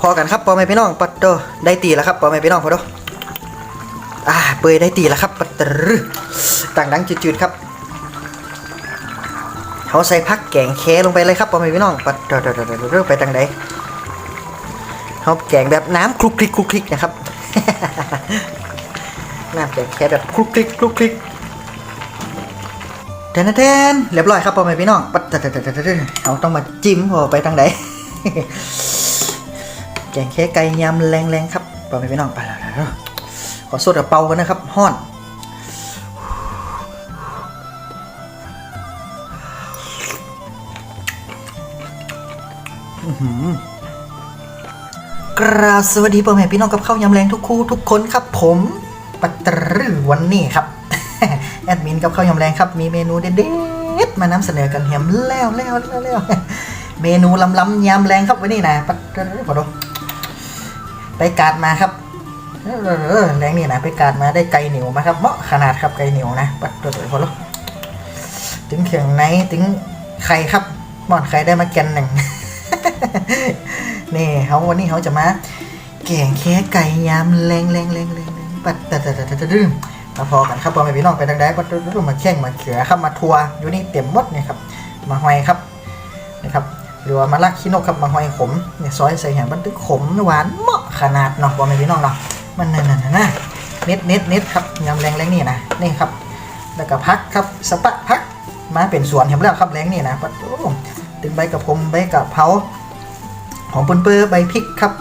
พอกันครับปอแม่พี่น้องปัดโตได้ตีแล้วครับปอแม่พี่น้องพอโดอ่าเปยได้ตีแล้วครับปัดตรึต่างดังจืดๆครับเขาใส่พักแกงแคลงไปเลยครับปอแม่พี่น้องปัดโตเรื่อไปทางใดเขาแกงแบบน้ำคลุกคลิกคลุกคลิกนะครับน้ำแกงแคแบบคลุกคลิกคลุกคลิกแทนแทนเรียบร้อยครับพอแม่พี่น้องปัดเขาต้องมาจิ้มพอไปทางใด แกงแค่ไก่ยำแรงๆครับพ่อแม่พี่น้องไปแล้วขอสดกระเป๋ากันนะครับห้อนกราบสวัสดีพ่อแม่พี่น้องกับข้าวยำแรงทุกคู่ทุกคนครับ ผมปัตรือวันนี้ครับแอดมินกับข้าวยำแรงครับ มีเมนูเด็ดๆมานำเสนอกันแฮมแล้วแล้วแล้วแล้วเมนูล้ำๆยำแรงครับวันนี้นะปัตรือขอดู ไปกาดมาครับเออแรงนี่นะไปกาดมาได้ไก่เหนียวมาครับเหมาะขนาดครับไก่เหนียวนะปัตตรือขอดูถึงเขียงในถึงไข่ครับหมอนไข่ได้มาแกนหนึ่งนี่เขาวันนี้เขาจะมาแกงแค่ไก่ยำแรงแรงแรงแรงปัดต่แต่แต่แต่ดื้อมาพอกันครับพอไม่พี่น้องไปทางใดปัดดื้อมาแข่งมาเขือครับมาทัวอยู่นี่เต็มหมดเนี่ยครับมาหอยครับนะครับหรือว่ามาลักขี้นกครับมาหอยขมเนี่ยซอยใส่แหงบันทึกขมหวานเหมาะ ขนาดเนาะพอไม่พี่น้องเนาะมันนั่นนั่นนะเน็ตเน็ตเน็ตครับยำแรงแรงนี่นะนี่ครับ แล้วก็พักครับสปะพักมาเป็นสวนเห็นแล้วครับแรงนี่นะปัดโอ้ตึงใบกระพงใบกระเพราหอมเปื้อใบพริกครับ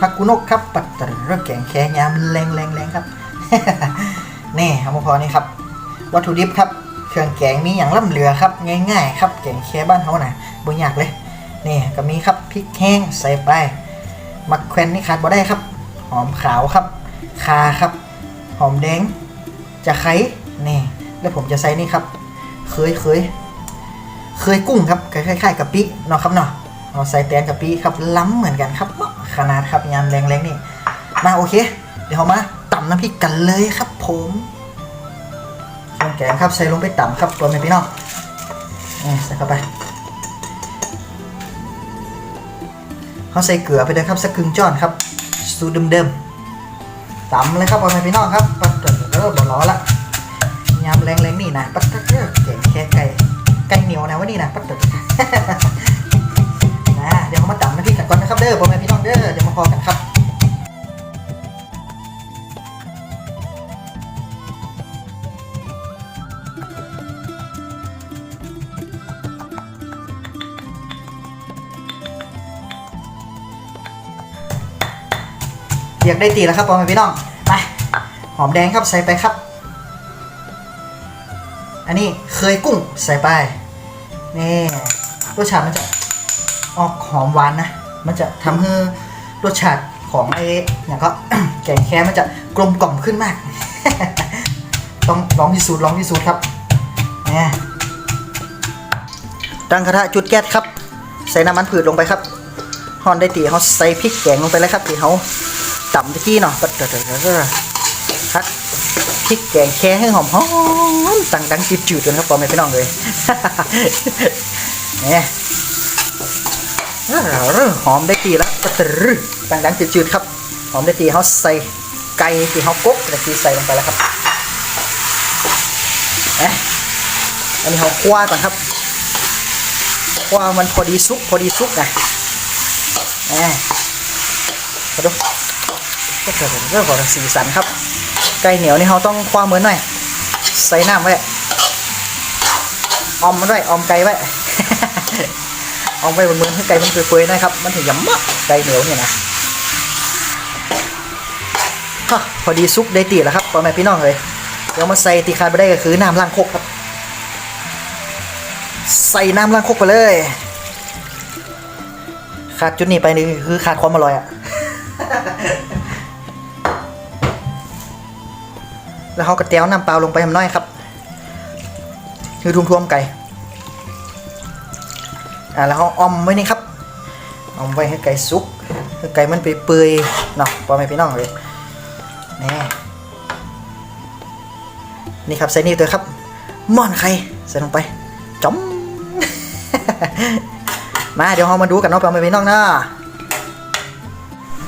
ผักกุนกครับปัดตะเรแกงแค่ยามแรงแรงแรงครับนี่ครับพอนี่ครับ วัตถุดิบครับเครื่องแกงมีอย่างล่ำเหลือครับง่ายๆครับแกงแค่บ้านเขาน่ะบ่ยากเลยนี่ก็มีครับพริกแห้งใส่ไป มักแควนนี่ขาดบ่ได้ครับ หอมขาวครับ คาครับ หอมแดง จะไคร้นี่ แล้วผมจะใส่นี่ครับ เคยเคยเคยกุ้งครับคล้ายๆกับปิเนาะครับเนาะเอาใส่แตงกะปิครับล้ำเหมือนกันครับ ขนาดครับยำแรงๆนี่ มาโอเค เดี๋ยวเรามาตำน้ำพริกกันเลยครับ ผมเครื่องแกงครับใส่ลงไปตำครับตัวแม่พี่น้องนี่ใส่เข้าไป เขาใส่เกลือไปเลยครับสักครึ่งจ้อนครับสูตรเดิมๆตำเลยครับเอาไปพี่น้องครับปัดเดี๋ยวบอกล้อละยำแรงๆนี่นะปัดเดี๋ยวแกงแค่ไก่ไก่เหนียวนะวะนี่นะปัดเดี๋ยวนะเดี๋ยวมาตำน้ำพริกกันก่อนนะครับเด้อพ่อแม่พี่น้องเด้อเดี๋ยวมาพอกันครับ เรียกได้ตีแล้วครับพ่อแม่พี่น้องไปหอมแดงครับใส่ไปครับ อันนี้เคยกุ้งใส่ไปนี่รสชาติมันจะออกหอมหวานนะ มันจะทำให้รสชาติของไอ้อย่างก็แกงแค่มันจะกลมกล่อมขึ้นมาก ต้องลองพิสูจน์ลองพิสูจน์ครับนี่ตั้งกระทะจุดแก๊สครับ ใส่น้ำมันผืดลงไปครับห่อนได้ตีเขาใส่พริกแกงลงไปเลยครับที่เขา ตำตะกี้เนาะปัดเดอพักพริกแกงแค่ให้หอมหอมตังดังจืดๆกันครับพอไม่พี่น้องเลยเนี่ยหอมได้ทีแล้วตรึดังดังจืดๆครับหอมได้ทีเขาใส่ไก่ที่เขากกได้ทีใส่ลงไปแล้วครับเอ๊ะอันนี้เขาคว้าก่อนครับคว้ามันพอดีซุกพอดีซุกนะเอ๊ะมาดู ก็เกิดเรื่องของสีสันครับ ไก่เหนียวนี่เขาต้องคว้าเหมือนหน่อย ใส่น้ำไว้ออมมันไว้ออมไก่ไว้อาไปบนมือให้ไก่มันเปื่อยๆนะครับ มันถึงยำมะไก่เหนียวเนี่ยนะพอดีซุกได้ตีแล้วครับพ่อแม่พี่น้องเลยเดี๋ยวมาใส่ตีคาดไปได้ก็คือน้ำล้างคกครับ ใส่น้ำล้างคกไปเลย ขาดจุดนี้ไปนี่คือขาดความอร่อยอะ แล้วเขากระเตียวน้ำเปล่าลงไปทำน้อยครับคือทุ่มๆไก่อ่าแล้วเขาออมไว้นี่ครับออมไว้ให้ไก่สุกให้ไก่มันไปเปื่อยๆเนาะพอไหมพี่น้องเลยนี่นี่ครับใส่นี่ตัวครับม่อนไข่ใส่ลงไปจอมมาเดี๋ยวเรามาดูกันเนาะพอไหมพี่น้องนะ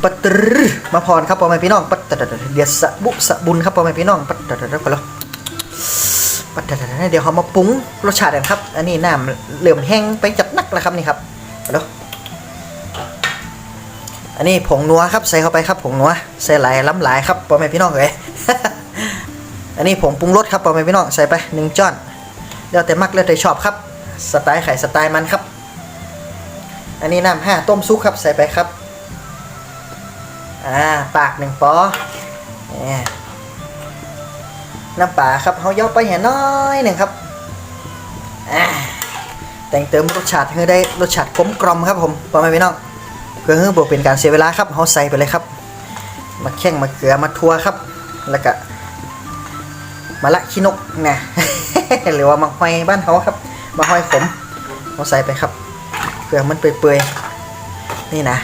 ปัตตรมาพรครับพ่อแม่พี่น้องปัตตรเดี๋ยวสะบุสะบุญครับพ่อแม่พี่น้องปัตตรไปแล้วปัตตรเดี๋ยวเขามาปรุงรสชาติกันครับ อันนี้น้ำเหลื่อมแห้งไปจัดนักแล้วครับนี่ครับไปแล้วอันนี้ผงนัวครับใส่เข้าไปครับผงนัวใส่หลายล้ำหลายครับพ่อแม่พี่น้องเลยอันนี้ผงปรุงรสครับพ่อแม่พี่น้องใส่ไปหนึ่งจ้อนแล้วแต่มักแล้วแต่ชอบครับสไตล์ไข่สไตล์มันครับ อันนี้น้ำห้าต้มซุปครับใส่ไปครับ อ่าปากหนึ่งปอน้ำปลาครับเขาย่อไปเห็นน้อยหนึ่งครับแต่งเติมรสชาติให้ได้รสชาติกลมกลมครับผมพอแม่พี่น้องเพื่อให้บวกเป็นการเสียเวลาครับเขาใส่ไปเลยครับ มาแข้งมาเกลือมาทัวครับ แล้วก็มาละขี้นกนะหรือว่ามาหอยบ้านเขาครับมาหอยขมเขาใส่ไปครับเพื่อมันเปื่อยๆนี่นะ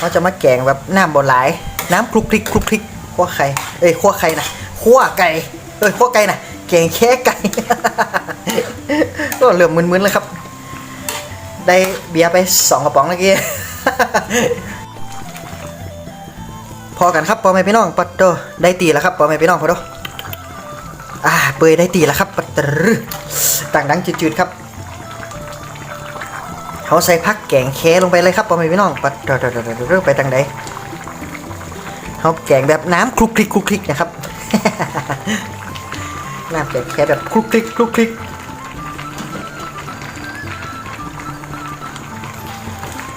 เขาจะมาแกงแบบน้ำบนหลาย น้ำคลุกคลิกคลุกคลิกขั้วไข่เอ้ยขั้วไข่นะขั้วไก่เอ้ยขั้วไก่นะแกงแค่ไก่ก็เริ่มมึนๆแล้วครับ ได้เบียร์ไปสองกระป๋องเมื่อกี้พอกันครับปอแม่พี่น้องปัดโตได้ตีแล้วครับปอแม่พี่น้องพอโตอ่าเปยได้ตีแล้วครับปัดตรึต่างดังจืดๆครับ เขาใส่พักแกงแคลงไปเลยครับพ่อแม่พี่น้องปัดเดี๋ยวๆๆๆไปทางใดเขาแกงแบบน้ำคลุกคลิกคลุกคลิกนะครับน้ำแกงแคแบบคลุกคลิกคลุกคลิก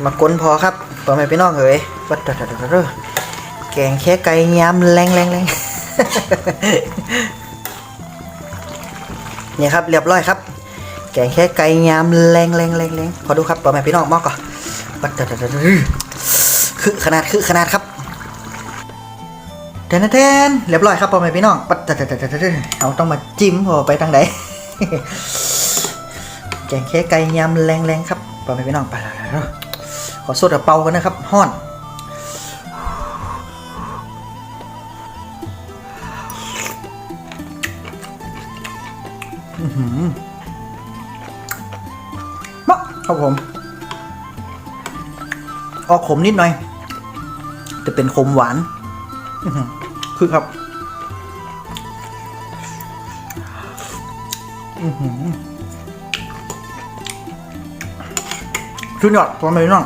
มากนพอครับพ่อแม่พี่น้องเอ๋ยปัดเดี๋ยวๆๆๆแกงแค่ไก่ยำแรงแรงแรงเนี่ยครับเรียบร้อยครับ แกงแค่ไก่ยามแรงแรงแรงแรงขอดูครับต่อแม่พี่น้องมอกก่อนปัดเดคือขนาดคือขนาดครับแทนแทนเรียบร้อยครับพ่อแม่พี่น้องปัดเดดเอาต้องมาจิ้มพอไปทางไหนแกงแค่ไก่ยามแรงแรงครับพ่อแม่พี่น้องไปแล้วขอสดเป่ากันนะครับห้อนม ครับผม ออกขมนิดหน่อย จะเป็นขมหวาน คือครับอือหือชุดยอดพ่อแม่พี่น้อง